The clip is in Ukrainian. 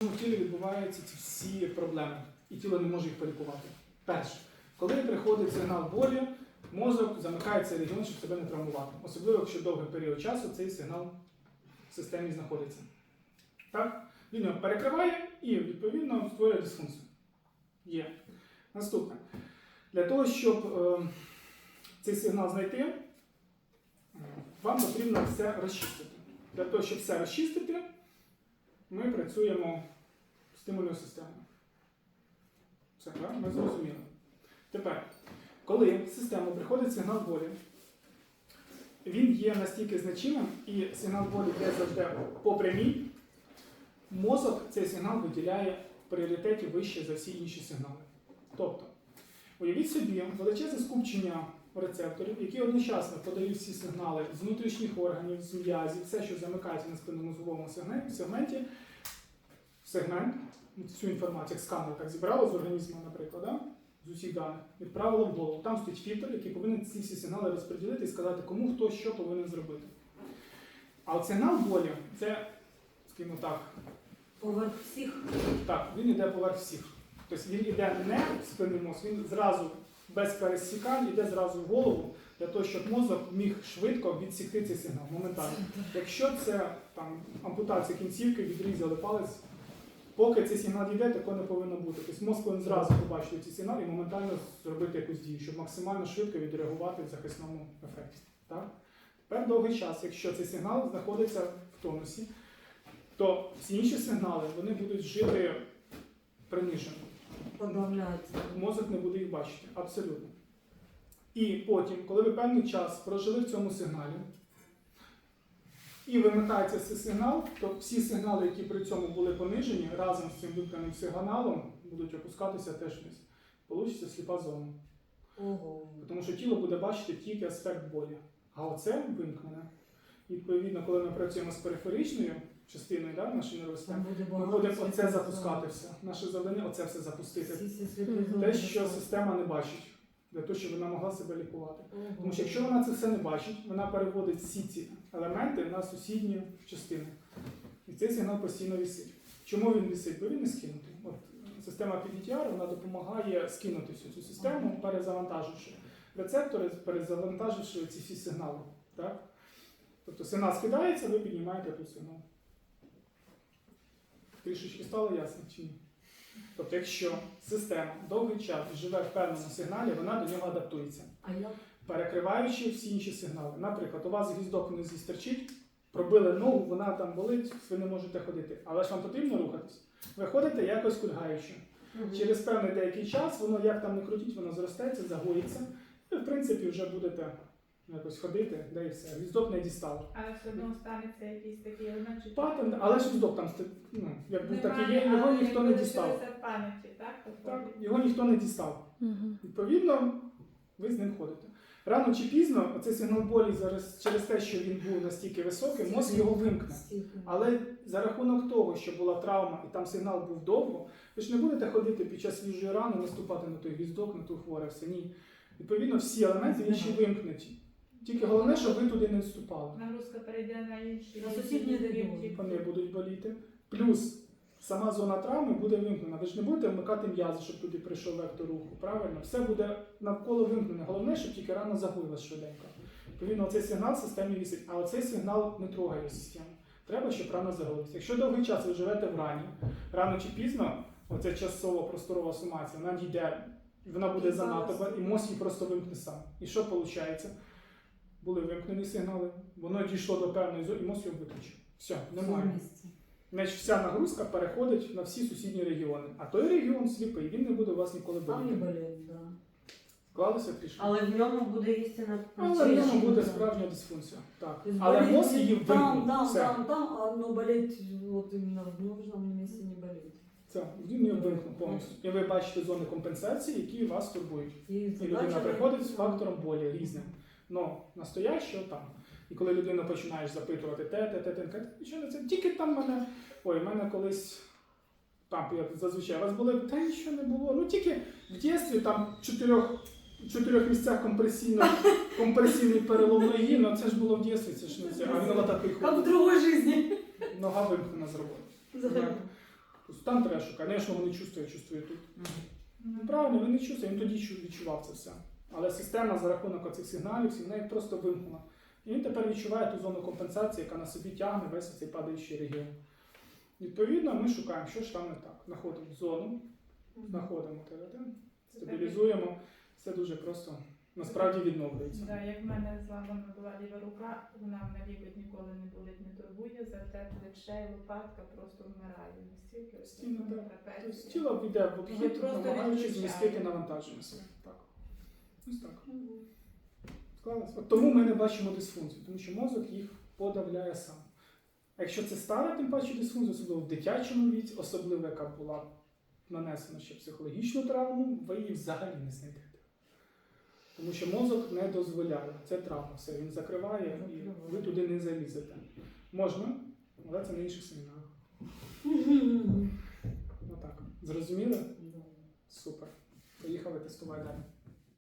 В тілі відбуваються ці всі проблеми, і тіло не може їх полікувати. Перше, коли приходить сигнал болі, мозок замикає цей регіон, щоб себе не травмувати. Особливо, якщо довгий період часу цей сигнал в системі знаходиться. Так? Він його перекриває і, відповідно, створює дисфункцію. Є. Наступне. Для того, щоб е, цей сигнал знайти, е, вам потрібно все розчистити. Для того, щоб все розчистити, ми працюємо стимульною системою. Все, так? Ми зрозуміли. Тепер, коли в систему приходить сигнал болі, він є настільки значимим, і сигнал болі йде завжди по прямій, мозок цей сигнал виділяє в пріоритеті вище за всі інші сигнали. Тобто, уявіть собі величезне скупчення рецепторів, які одночасно подають всі сигнали з внутрішніх органів, з м'язів, все, що замикається на спинномозговому сегменті, сегмент, всю інформацію, як сканер, так зібрало з організму, наприклад, да? з усіх даних, відправило в голову. Там стоїть фільтр, який повинен ці всі сигнали розподілити і сказати, кому хто що повинен зробити. А от сигнал болі це, скажімо так, Поверх всіх. так, він йде поверх всіх. Тобто він йде не в спинний мозк, він зразу без пересікань йде зразу в голову для того, щоб мозок міг швидко відсікти цей сигнал моментально. Якщо це там ампутація кінцівки, відрізали палець, поки цей сигнал йде, такого не повинно бути. Тобто мозк повинен зразу побачити цей сигнал і моментально зробити якусь дію, щоб максимально швидко відреагувати в захисному ефекті. Так? Тепер довгий час, якщо цей сигнал знаходиться в тонусі, то всі інші сигнали вони будуть жити принижено. Подавляється. Мозок не буде їх бачити. Абсолютно. І потім, коли ви певний час прожили в цьому сигналі, і вимикається цей сигнал, то всі сигнали, які при цьому були понижені, разом з цим вимкненим сигналом будуть опускатися теж вниз. Получиться сліпа зона. Ого. Тому що тіло буде бачити тільки аспект болі. А оце вимкнене. Відповідно, коли ми працюємо з периферичною частиною да, нашої нервової системи, ми будемо оце запускати все. Наше завдання оце все запустити. Те, що система не бачить, для того, щоб вона могла себе лікувати. Ого. Тому що якщо вона це все не бачить, вона переводить всі ці елементи на сусідні частини. І цей сигнал постійно висить. Чому він висить? Бо він не скинутий. От е, система PDTR вона допомагає скинути всю цю систему, перезавантаживши рецептори, перезавантаживши ці всі сигнали. Так? Тобто сигнал скидається, ви піднімаєте тут сигнал. Трішечки стало ясно чи ні? Тобто, якщо система довгий час живе в певному сигналі, вона до нього адаптується А як? перекриваючи всі інші сигнали. Наприклад, у вас гвіздок внизі стерчить, пробили ногу, вона там болить, ви не можете ходити. Але ж вам потрібно рухатись. Ви ходите якось кульгаючи. Через певний деякий час воно як там не крутіть, воно зростеться, загоїться. І в принципі вже будете якось ходити, де і все. Гвіздок не дістав. Але все одно станеться якийсь такий елемент. чи- Патент, але ж гвіздок там сте- ну, як був так і є, його але ніхто не дістав. в пам'яті, так? Так, Тобто, його ніхто не дістав. Мгм. Відповідно, ви з ним ходите. Рано чи пізно оцей сигнал болі зараз через те, що він був настільки високий, мозк його вимкне. Але за рахунок того, що була травма і там сигнал був довго, ви ж не будете ходити під час свіжої рани, наступати на той гвіздок, на ту хворе, все ні. Відповідно, всі елементи інші вимкнуті. Тільки головне, щоб ви туди не вступали. Нагрузка перейде на інші. На сусідній регіон. Вони будуть боліти. Плюс сама зона травми буде вимкнена. Ви ж не будете вмикати м'язи, щоб туди прийшов вектор руху. Правильно? Все буде навколо вимкнене. Головне, щоб тільки рана загоїлась швиденько. Відповідно, цей сигнал в системі вісить, а оцей сигнал не трогає систему. Треба, щоб рана загоїлася. Якщо довгий час ви живете в рані, рано чи пізно, оця часово просторова сумація, вона дійде, вона буде занадто, і мозк її просто вимкне сам. І що виходить? Були вимкнені сигнали, воно дійшло до певної зони, і мозк його виключив. Все, немає. Значить, вся нагрузка переходить на всі сусідні регіони. А той регіон сліпий, він не буде у вас ніколи боліти. болить, да. Склалося трішки. Але в ньому буде істина Але в ньому буде справжня дисфункція. Так. То Але болит мозк її Там, вимкнув. там, Все. там, там, а но болеть вот именно в нужном месте не болит. Це він її вимкнув повністю. І ви бачите зони компенсації, які вас турбують. И І людина задача приходить з фактором болі різним. Ну, настоящого там. І коли людину починаєш запитувати те, те, те, те, те, нічого не це. Тільки там мене. Ой, в мене колись. Там я зазвичай у вас були, та нічого не було. Ну тільки в дитинстві там в чотирьох, в чотирьох місцях компресійно, компресійний перелом ноги, ну це ж було в дитинстві, це ж не це. А він отакий Как в ходить. другой жизни. Нога вимкнена з роботи. Там треба шукати. Звісно, вони чувствують, чувствують тут. Ну, правильно, він не чувствує, він тоді відчував це все. Але система за рахунок оцих сигналів всіх неї просто вимкнула. І він тепер відчуває ту зону компенсації, яка на собі тягне весь цей падаючий регіон. Відповідно, ми шукаємо, що ж там не так. Знаходимо зону, знаходимо ТВД, стабілізуємо. Це дуже просто насправді відновлюється. Да, як в мене зламана була ліва рука, вона в мене лікоть ніколи не болить, не турбує, зате плече і лопатка просто вмирає. Настільки така так. Тобто тіло йде в обхід, намагаючись змістити навантаження. Так. Ось так. Склалось? От тому ми не бачимо дисфункцію, тому що мозок їх подавляє сам. А якщо це стара, тим паче дисфункція, особливо в дитячому віці, особливо яка була нанесена ще психологічну травму, ви її взагалі не знайдете. Тому що мозок не дозволяє. Це травма, все, він закриває і ви туди не залізете. Можна, але це на інших семінарах. Отак. Зрозуміли? Супер. Поїхали тестувати далі.